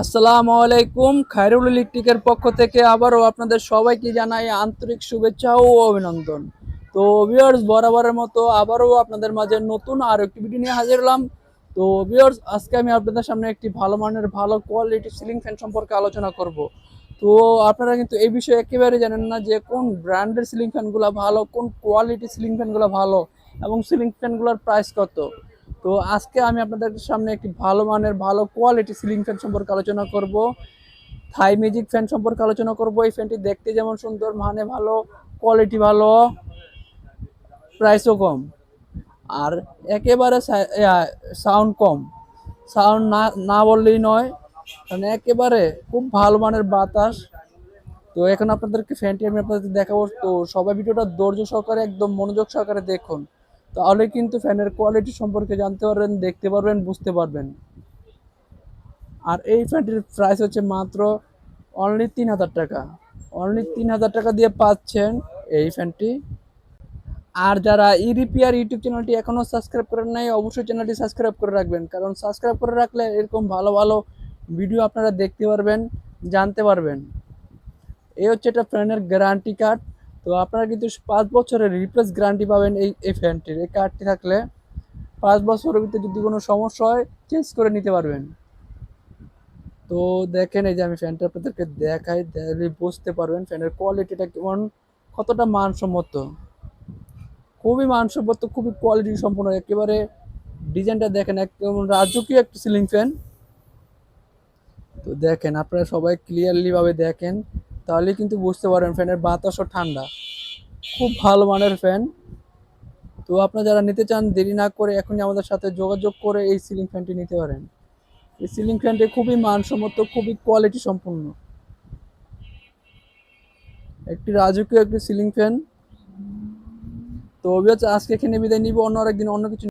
আসসালামু আলাইকুম, খায়রুল ইলেকট্রিকের পক্ষ থেকে আবারও আপনাদের সবাইকে জানাই আন্তরিক শুভেচ্ছা ও অভিনন্দন। তো ভিউয়ার্স বরাবরের মতো আবারও আপনাদের মাঝে নতুন আর একটি ভিডিও নিয়ে হাজির হলাম। তো ভিউয়ার্স আজকে আমি আপনাদের সামনে একটি ভালো মানের, ভালো কোয়ালিটি সিলিং ফ্যান সম্পর্কে আলোচনা করব। তো আপনারা কিন্তু এই বিষয়ে একেবারে জানেন না যে কোন ব্র্যান্ডের সিলিং ফ্যানগুলো ভালো, কোন কোয়ালিটি সিলিং ফ্যানগুলো ভালো এবং সিলিং ফ্যানগুলোর প্রাইস কত। তো আজকে আমি আপনাদের সামনে একটি ভালো মানের, ভালো কোয়ালিটি সিলিং ফ্যান সম্পর্কে আলোচনা করব। থাই ম্যাজিক ফ্যান সম্পর্কে আলোচনা করব। এই ফ্যানটি দেখতে যেমন সুন্দর মানে ভালো কোয়ালিটি ভালো প্রাইসও কম। আর একেবারে সাউন্ড কম। সাউন্ড না না বললেই নয় মানে একেবারে খুব ভালো মানের বাতাস। তো এখন আপনাদেরকে ফ্যানটি আমি আপনাদের দেখাবো। তো সবাই ভিডিওটা ধৈর্য সহকারে, একদম মনোযোগ সহকারে দেখুন। তাহলে কিন্তু ফ্যানের কোয়ালিটি সম্পর্কে জানতে পারবেন, দেখতে পারবেন, বুঝতে পারবেন। আর এই ফ্যানটির প্রাইস হচ্ছে মাত্র অনলি তিন হাজার টাকা। অনলি তিন হাজার টাকা দিয়ে পাচ্ছেন এই ফ্যানটি। আর যারা ইরিপিআর ইউটিউব চ্যানেলটি এখনও সাবস্ক্রাইব করেন নাই, অবশ্যই চ্যানেলটি সাবস্ক্রাইব করে রাখবেন। কারণ সাবস্ক্রাইব করে রাখলে এরকম ভালো ভালো ভিডিও আপনারা দেখতে পারবেন, জানতে পারবেন। এই হচ্ছে একটা ফ্যানের গ্যারান্টি কার্ড তো আপনারা কিন্তু পাঁচ বছরের রিপ্লেস গ্যারান্টি পাবেন এই এই ফ্যানটির। এই কার্ডটি থাকলে পাঁচ বছরের ভিতরে যদি কোনো সমস্যা হয় চেঞ্জ করে নিতে পারবেন। তো দেখেন এই যে আমি ফ্যানটা আপনাদেরকে দেখাই, তাহলে বুঝতে পারবেন ফ্যানের কোয়ালিটিটা কেমন, কতটা মানসম্মত। খুবই মানসম্মত, খুবই কোয়ালিটি সম্পন্ন, একেবারে ডিজাইনটা দেখেন, একদম রাজকীয় একটা সিলিং ফ্যান তো দেখেন, আপনারা সবাই ক্লিয়ারলিভাবে দেখেন তাহলে কিন্তু বুঝতে পারবেন ফ্যানের বাতাসও ঠান্ডা। খুব ভালো মানের ফ্যান। তো আপনারা যারা নিতে চান, দেরি না করে এখনই আমাদের সাথে যোগাযোগ করে এই সিলিং ফ্যানটি নিতে পারেন। এই সিলিং ফ্যানটি খুবই মানসম্মত, খুবই কোয়ালিটি সম্পূর্ণ একটি রাজকীয় একটি সিলিং ফ্যান। তো অভিয়াস আজকে এখানে বিদায় নিব, অন্য আরেকদিন অন্য কিছু